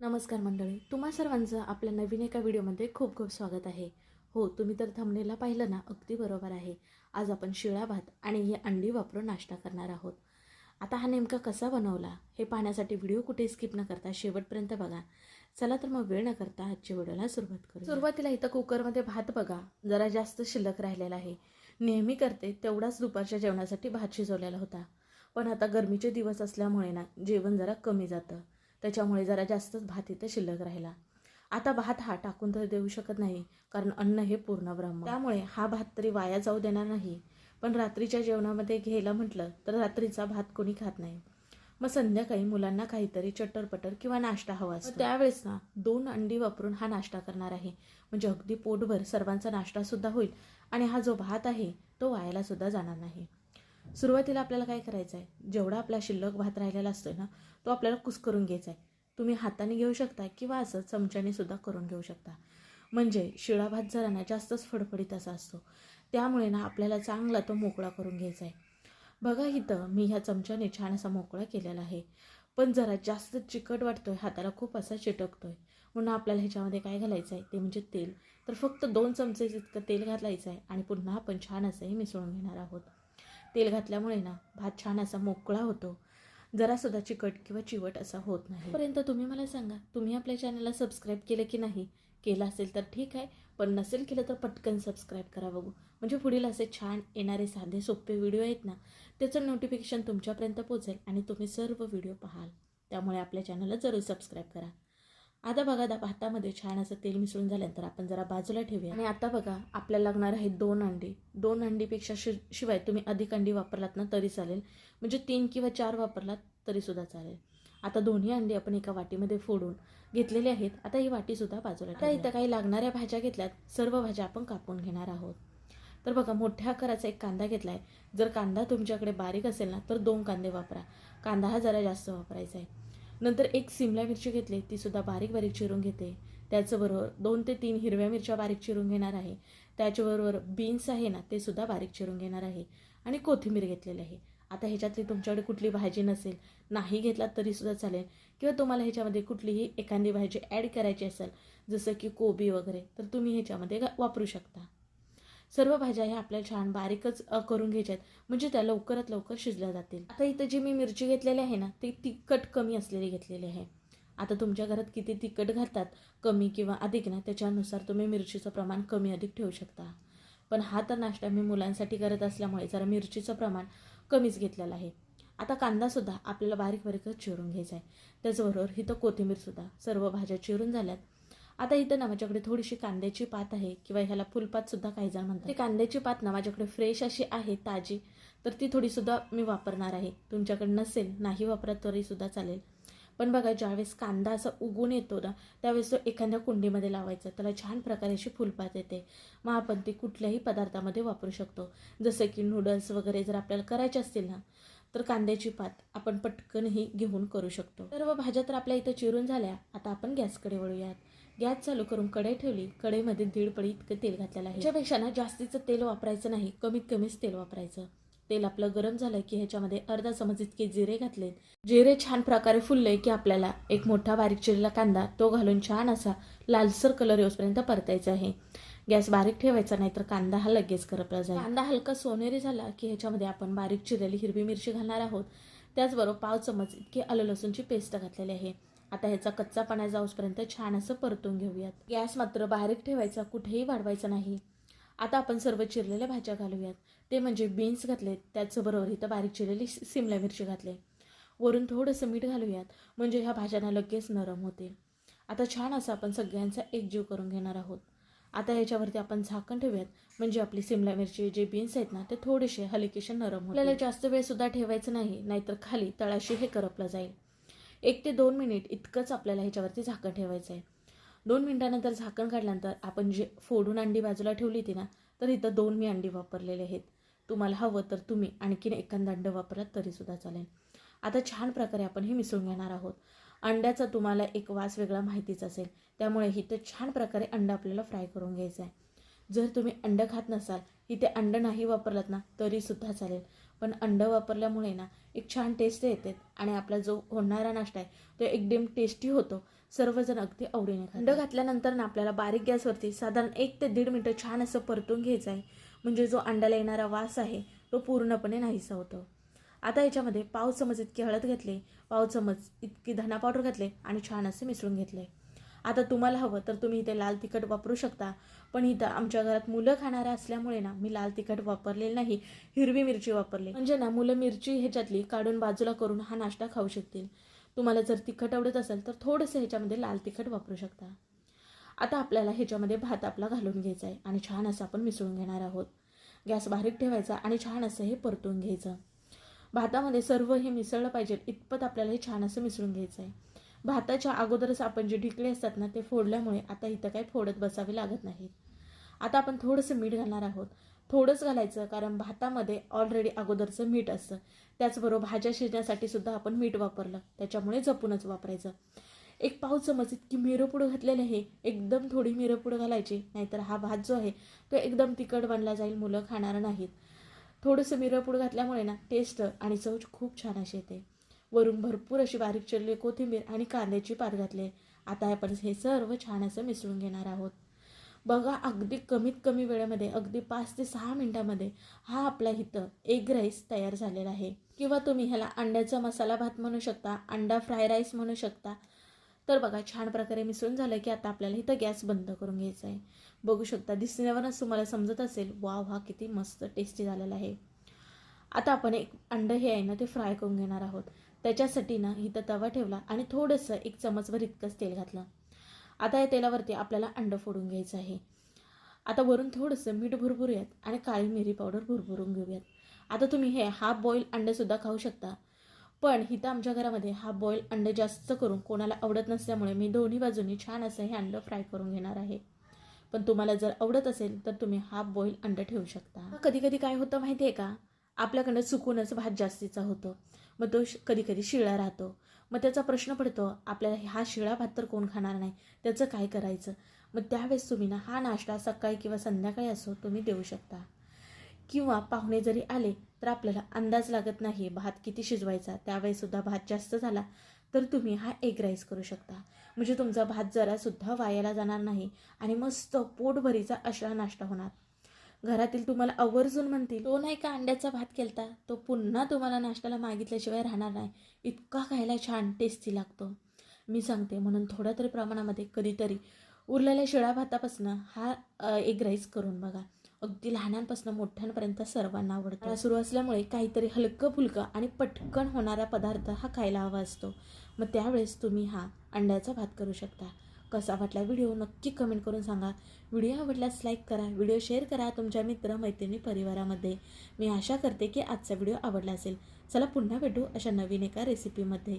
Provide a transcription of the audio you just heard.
नमस्कार मंडळी तुम्हा सर्वांचं आपल्या नवीन एका व्हिडिओमध्ये खूप खूप स्वागत आहे. हो तुम्ही तर थंबनेला पाहिलं ना अगदी बरोबर आहे. आज आपण शिळा भात आणि ही अंडी वापरून नाश्ता करणार आहोत. आता हा नेमका कसा बनवला हे पाहण्यासाठी व्हिडिओ कुठे स्किप न करता शेवटपर्यंत बघा. चला तर मग वेळ न करता आजच्या व्हिडिओला सुरुवात करू सुरुवातीला इथं कुकरमध्ये भात बघा जरा जास्त शिल्लक राहिलेला आहे. नेहमी करते तेवढाच दुपारच्या जेवणासाठी भात शिजवलेला होता. पण आता गरमीचे दिवस असल्यामुळे ना जेवण जरा कमी जातं. त्याच्यामुळे जरा जास्तच भात इथं शिल्लक राहिला. आता भात हा टाकून तर देऊ शकत नाही कारण अन्न हे पूर्ण ब्रह्म. त्यामुळे हा भात तरी वाया जाऊ देणार नाही. पण रात्रीच्या जेवणामध्ये घ्यायला म्हटलं तर रात्रीचा भात कोणी खात नाही. मग संध्याकाळी मुलांना काहीतरी चटरपटर किंवा नाश्ता हवा असतो. त्यावेळेस ना दोन अंडी वापरून हा नाश्ता करणार आहे. म्हणजे अगदी पोटभर सर्वांचा नाश्तासुद्धा होईल आणि हा जो भात आहे तो वायाला सुद्धा जाणार नाही. सुरुवातीला आपल्याला काय करायचं आहे जेवढा आपला शिल्लक भात राहिलेला असतो ना तो आपल्याला कुस्करून घ्यायचा आहे तुम्ही हाताने घेऊ शकता किंवा असं चमच्याने सुद्धा करून घेऊ शकता. म्हणजे शिळा भात जरा ना जास्तच फडफडीत असा असतो. त्यामुळे ना आपल्याला चांगला तो मोकळा करून घ्यायचा आहे बघा इथं मी ह्या चमच्याने छान असा मोकळा केलेला आहे. पण जरा जास्त चिकट वाटतोय हाताला खूप असा चिटकतोय. म्हणून आपल्याला ह्याच्यामध्ये काय घालायचं आहे ते म्हणजे तेल. तर फक्त दोन चमचे इतकं तेल घालायचं आहे आणि पुन्हा आपण छान असंही मिसळून घेणार आहोत. तेल घातल्यामुळे ना भात छान असा मोकळा होतो. जरासुद्धा चिकट किंवा चिवट असा होत नाही. पर्यंत तुम्ही मला सांगा तुम्ही आपल्या चॅनलला सबस्क्राईब केलं की नाही? केलं असेल तर ठीक आहे पण नसेल केलं तर पटकन सबस्क्राईब करा बघू. म्हणजे पुढील असे छान येणारे साधे सोपे व्हिडिओ आहेत ना त्याचं नोटिफिकेशन तुमच्यापर्यंत पोचेल आणि तुम्ही सर्व व्हिडिओ पाहाल. त्यामुळे आपल्या चॅनलला जरूर सबस्क्राईब करा. आता बघा दा भातामध्ये छान असं तेल मिसळून झाल्यानंतर आपण जरा बाजूला ठेवूया. आणि आता बघा आपल्याला लागणार आहे दोन अंडी. दोन अंडीपेक्षा शि शिवाय तुम्ही अधिक अंडी वापरलात ना तरी चालेल. म्हणजे तीन किंवा चार वापरलात तरीसुद्धा चालेल. आता दोन्ही अंडी आपण एका वाटीमध्ये फोडून घेतलेले आहेत. आता ही वाटीसुद्धा बाजूला आता इथं काही लागणाऱ्या भाज्या घेतल्यात सर्व भाज्या आपण कापून घेणार आहोत. तर बघा मोठ्या आकाराचा एक कांदा घेतला आहे जर कांदा तुमच्याकडे बारीक असेल ना तर दोन कांदे वापरा. कांदा हा जरा जास्त वापरायचा आहे. नंतर एक सिमला मिरची घेतली ती सुद्धा बारीक बारीक चिरून घेते. त्याचबरोबर दोन ते तीन हिरव्या मिरच्या बारीक चिरून घेणार आहे. त्याच्याबरोबर बीन्स आहे ना ते सुद्धा बारीक चिरून घेणार आहे. आणि कोथिंबीर घेतलेली आहे. आता ह्याच्यातली तुमच्याकडे कुठली भाजी नसेल नाही घेतलात तरीसुद्धा चालेल. किंवा तुम्हाला ह्याच्यामध्ये कुठलीही एखादी भाजी ॲड करायची असेल जसं की कोबी वगैरे तर तुम्ही ह्याच्यामध्ये वापरू शकता. सर्व भाज्या ह्या आपल्याला छान बारीकच करून घ्यायच्या आहेत म्हणजे त्या लवकरात लवकर शिजल्या जातील. आता इथं जी मी मिरची घेतलेली आहे ना ती तिखट कमी असलेली घेतलेली आहे. आता तुमच्या घरात किती तिखट घालतात कमी किंवा अधिक ना त्याच्यानुसार तुम्ही मिरचीचं प्रमाण कमी अधिक ठेवू शकता. पण हा तर नाश्ता मी मुलांसाठी करत असल्यामुळे जरा मिरचीचं प्रमाण कमीच घेतलेलं आहे. आता कांदासुद्धा आपल्याला बारीक बारीकच चिरून घ्यायचा आहे. त्याचबरोबर इथं कोथिंबीरसुद्धा सर्व भाज्या चिरून झाल्यात. आता इथं ना माझ्याकडे थोडीशी कांद्याची पात आहे किंवा ह्याला फुलपात सुद्धा काही जण म्हणतात. ती कांद्याची पात ना माझ्याकडे फ्रेश अशी आहे ताजी. तर ती थोडीसुद्धा मी वापरणार आहे. तुमच्याकडे नसेल नाही वापरत तरीसुद्धा चालेल. पण बघा ज्यावेळेस कांदा असा उगून येतो ना त्यावेळेस तो एखाद्या कुंडीमध्ये लावायचा. त्याला छान प्रकारे अशी फुलपात येते. मग आपण ती कुठल्याही पदार्थामध्ये वापरू शकतो. जसं की नूडल्स वगैरे जर आपल्याला करायचे असतील ना तर कांद्याची पात आपण पटकनही घेऊन करू शकतो. सर्व भाज्या तर आपल्या इथं चिरून झाल्या. आता आपण गॅसकडे वळूयात. गॅस चालू करून कढई ठेवली. कढईमध्ये दीड पडी इतकं तेल घातलेलं आहे. त्याच्यापेक्षा ना जास्तीचं तेल वापरायचं नाही. कमीत कमीच तेल वापरायचं. तेल आपलं गरम झालं की ह्याच्यामध्ये अर्धा चमच इतके जिरे घातलेत. जिरे छान प्रकारे फुलले की आपल्याला एक मोठा बारीक चिरलेला कांदा तो घालून छान असा लालसर कलर येऊपर्यंत परतायचा आहे. गॅस बारीक ठेवायचा नाही तर कांदा हा लगेच करपला जाईल. कांदा हलका सोनेरी झाला की ह्याच्यामध्ये आपण बारीक चिरलेली हिरवी मिरची घालणार आहोत. त्याचबरोबर पाव चमच इतकी आलं लसूणची पेस्ट घातलेली आहे. आता ह्याचा कच्चा पाण्या जाऊसपर्यंत छान असं परतून घेऊयात. गॅस मात्र बारीक ठेवायचा कुठेही वाढवायचा नाही. आता आपण सर्व चिरलेल्या भाज्या घालूयात. ते म्हणजे बीन्स घातलेत त्याचबरोबर इथं बारीक चिरलेली सिमला मिरची घातले. वरून थोडंसं मीठ घालूयात म्हणजे ह्या भाज्यांना लगेच नरम होते. आता छान असं आपण सगळ्यांचा एकजीव करून घेणार आहोत. आता ह्याच्यावरती आपण झाकण ठेवूयात म्हणजे आपली सिमला मिरची जे बीन्स आहेत ना ते थोडेसे हलकेसे नरम होते आपल्याला जास्त वेळ सुद्धा ठेवायचं नाही नाहीतर खाली तळाशी हे करपलं जाईल. एक ते दोन मिनिट इतकंच आपल्याला ह्याच्यावरती झाकण ठेवायचं आहे. दोन मिनिटानंतर झाकण काढल्यानंतर आपण जे फोडून अंडी बाजूला ठेवली होती ना तर इथं दोन मी अंडी वापरलेले आहेत. तुम्हाला हवं तर तुम्ही आणखीन एखादा अंड वापरलात तरीसुद्धा चालेल. आता छान प्रकारे आपण हे मिसळून घेणार आहोत. अंड्याचा तुम्हाला एक वास वेगळा माहितीच असेल. त्यामुळे इथं छान प्रकारे अंडा आपल्याला फ्राय करून घ्यायचं आहे. जर तुम्ही अंड खात नसाल इथे अंड नाही वापरलात ना तरीसुद्धा चालेल. पण अंड वापरल्यामुळे ना एक छान टेस्ट येते आणि आपला जो होणारा नाश्ता आहे तो एकदम टेस्टी होतो. सर्वजण अगदी आवडीने अंडं घातल्यानंतर ना आपल्याला बारीक गॅसवरती साधारण एक ते दीड मिनटं छान असं परतून घ्यायचं आहे. म्हणजे जो अंड्याला येणारा वास आहे तो पूर्णपणे नाहीसा होतो. आता याच्यामध्ये पाव चमच इतकी हळद घेतले पाव चमच इतकी धना पावडर घातले आणि छान असे मिसळून घेतले. आता तुम्हाला हवं तर तुम्ही इथे लाल तिखट वापरू शकता. पण इथं आमच्या घरात मुलं खाणाऱ्या असल्यामुळे ना मी लाल तिखट वापरलेलं नाही हिरवी मिरची वापरली. म्हणजे ना मुलं मिरची ह्याच्यातली काढून बाजूला करून हा नाश्ता खाऊ शकतील. तुम्हाला जर तिखट आवडत असेल तर थोडंसं ह्याच्यामध्ये लाल तिखट वापरू शकता. आता आपल्याला ह्याच्यामध्ये भात आपला घालून घ्यायचा आहे आणि छान असं आपण मिसळून घेणार आहोत. गॅस बारीक ठेवायचा आणि छान असं हे परतून घ्यायचं. भातामध्ये सर्व हे मिसळलं पाहिजे इतपत आपल्याला हे छान असं मिसळून घ्यायचं आहे. भाताच्या अगोदरच आपण जे ढिकले असतात ना ते फोडल्यामुळे आता इथं काही फोडत बसावे लागत नाहीत. आता आपण थोडंसं मीठ घालणार आहोत. थोडंच घालायचं कारण भातामध्ये ऑलरेडी अगोदरचं मीठ असतं. त्याचबरोबर भाज्या शिजण्यासाठी सुद्धा आपण मीठ वापरलं. त्याच्यामुळे जपूनच वापरायचं. एक पाव चमच इतकी मिरपूड घातलेली आहे. एकदम थोडी मिरपूड घालायची नाहीतर हा भात जो आहे तो एकदम तिखट बनला जाईल मुलं खाणार नाहीत. थोडंसं मिरपूड घातल्यामुळे ना टेस्ट आणि चव खूप छान अशी येते. वरून भरपूर अशी बारीक चिरली कोथिंबीर आणि कांद्याची पात घातली आता आपण हे सर्व छान असं मिसळून घेणार आहोत. बघा अगदी कमीत कमी वेळेमध्ये अगदी पाच ते सहा मिनटामध्ये हा आपला इथं एग राईस तयार झालेला आहे. किंवा तुम्ही ह्याला अंड्याचा मसाला भात म्हणू शकता अंडा फ्राय राईस म्हणू शकता. तर बघा छान प्रकारे मिसळून झालं की आता आपल्याला इथं गॅस बंद करून घ्यायचा आहे. बघू शकता दिसण्यावरच तुम्हाला समजत असेल वाव हा किती मस्त टेस्टी झालेला आहे. आता आपण एक अंडं हे आहे ना ते फ्राय करून घेणार आहोत. त्याच्यासाठी ना इथं तवा ठेवला आणि थोडंसं एक चमचभर इतकंच तेल घातलं. आता या तेलावरती आपल्याला अंडं फोडून घ्यायचं आहे. आता वरून थोडंसं मीठ भरभरूयात आणि काळी मिरी पावडर भरभरून घेऊयात. आता तुम्ही हे हाफ बॉईल अंडंसुद्धा खाऊ शकता. पण इथं आमच्या घरामध्ये हाफ बॉईल अंडे जास्त करून कोणाला आवडत नसल्यामुळे मी दोन्ही बाजूनी छान असं हे अंडं फ्राय करून घेणार आहे. पण तुम्हाला जर आवडत असेल तर तुम्ही हाफ बॉईल अंडं ठेवू शकता. कधी कधी काय होतं माहिती आहे का? आपल्याकडनं चुकूनच भात जास्तीचा होतो. मग तो कधी कधी शिळा राहतो. मग त्याचा प्रश्न पडतो आपल्याला हा शिळा भात तर कोण खाणार नाही? त्याचं काय करायचं? मग त्यावेळेस तुम्ही ना हा नाश्ता सकाळी किंवा संध्याकाळी असो तुम्ही देऊ शकता. किंवा पाहुणे जरी आले तर आपल्याला अंदाज लागत नाही भात किती शिजवायचा. त्यावेळेसुद्धा भात जास्त झाला तर तुम्ही हा एग राईस करू शकता. म्हणजे तुमचा भात जरासुद्धा वायाला जाणार नाही आणि मस्त पोटभरीचा अशा नाश्ता होणार. घरातील तुम्हाला आवर्जून म्हणतील तो नाही का अंड्याचा भात केलता? तो पुन्हा तुम्हाला नाश्त्याला मागितल्याशिवाय राहणार नाही. इतका खायला छान टेस्टी लागतो. मी सांगते म्हणून थोड्या तरी प्रमाणामध्ये कधीतरी उरलेल्या शिळा भातापासून हा एग राईस करून बघा. अगदी लहानांपासून मोठ्यांपर्यंत सर्वांना आवडतं. सुरू असल्यामुळे काहीतरी हलकं फुलकं आणि पटकन होणारा पदार्थ हा खायला हवा असतो. मग त्यावेळेस तुम्ही हा अंड्याचा भात करू शकता. कसा वाटला व्हिडिओ नक्की कमेंट करून सांगा. व्हिडिओ आवडल्यास लाईक करा व्हिडिओ शेअर करा तुमच्या मित्र मैत्रिणी परिवारामध्ये. मी आशा करते की आजचा व्हिडिओ आवडला असेल. चला पुन्हा भेटू अशा नवीन एका रेसिपीमध्ये